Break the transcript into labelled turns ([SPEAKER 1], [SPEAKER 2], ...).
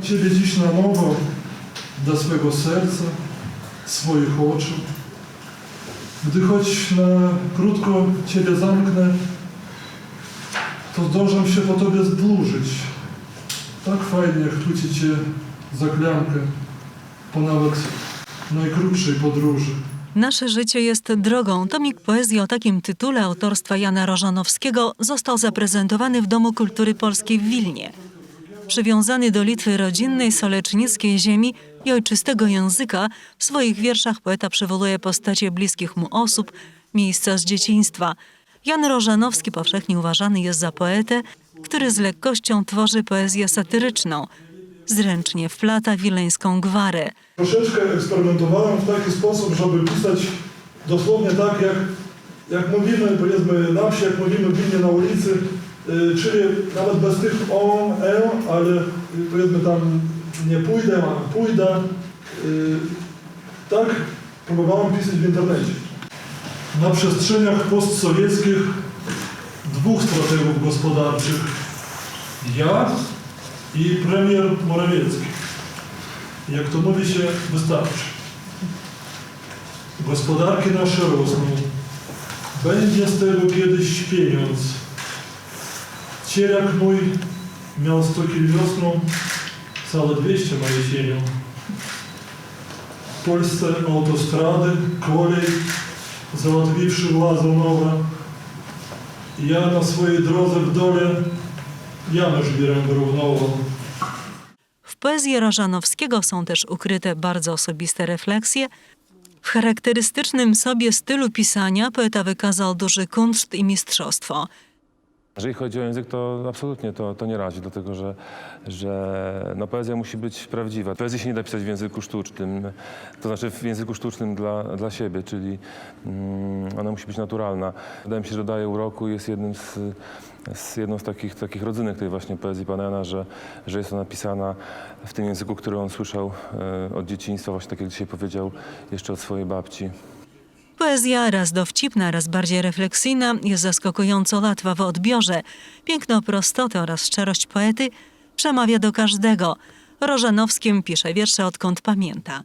[SPEAKER 1] Ciebie dziś na nowo do swego serca, swoich oczu. Gdy choć na krótko Ciebie zamknę, to zdążę się po Tobie zdłużyć. Tak fajnie chwycić Cię za klamkę po nawet najkrótszej podróży.
[SPEAKER 2] Nasze życie jest drogą. Tomik poezji o takim tytule autorstwa Jana Rożanowskiego został zaprezentowany w Domu Kultury Polskiej w Wilnie. Przywiązany do Litwy rodzinnej, solecznickiej ziemi i ojczystego języka, w swoich wierszach poeta przywołuje postacie bliskich mu osób, miejsca z dzieciństwa. Jan Rożanowski powszechnie uważany jest za poetę, który z lekkością tworzy poezję satyryczną. Zręcznie wplata wileńską gwarę.
[SPEAKER 1] Troszeczkę eksperymentowałem w taki sposób, żeby pisać dosłownie tak, jak, jak mówimy, powiedzmy na wsi, jak mówimy pilnie na ulicy, czyli nawet bez tych o, e, ale y, powiedzmy tam nie pójdę, a pójdę. Y, tak próbowałem pisać w internecie. Na przestrzeniach postsowieckich dwóch strategów gospodarczych, ja i premier Morawiecki. Jak to mówi się, wystarczy. Gospodarki nasze rosną. Będzie z tego kiedyś pieniądz. Cielak mój miał 100 kil wiosną, całe 200 ma jesienią. W Polsce autostrady, kolej, załatwiwszy władzą nowe. Ja na swojej drodze w dole jamę żbierę wyrównową.
[SPEAKER 2] W poezji Rożanowskiego są też ukryte bardzo osobiste refleksje. W charakterystycznym sobie stylu pisania poeta wykazał duży kunszt i mistrzostwo.
[SPEAKER 3] Jeżeli chodzi o język, to absolutnie to, to nie razi, dlatego że, że no, poezja musi być prawdziwa. Poezji się nie da pisać w języku sztucznym, to znaczy w języku sztucznym dla, dla siebie, czyli mm, ona musi być naturalna. Wydaje mi się, że daje uroku jest jednym z, z jedną z takich, takich rodzynek tej właśnie poezji pana Jana, że, że jest ona pisana w tym języku, który on słyszał e, od dzieciństwa, właśnie tak jak dzisiaj powiedział, jeszcze od swojej babci.
[SPEAKER 2] Poezja raz dowcipna, raz bardziej refleksyjna jest zaskakująco łatwa w odbiorze. Piękno prostoty oraz szczerość poety przemawia do każdego. Rożanowskim pisze wiersze odkąd pamięta.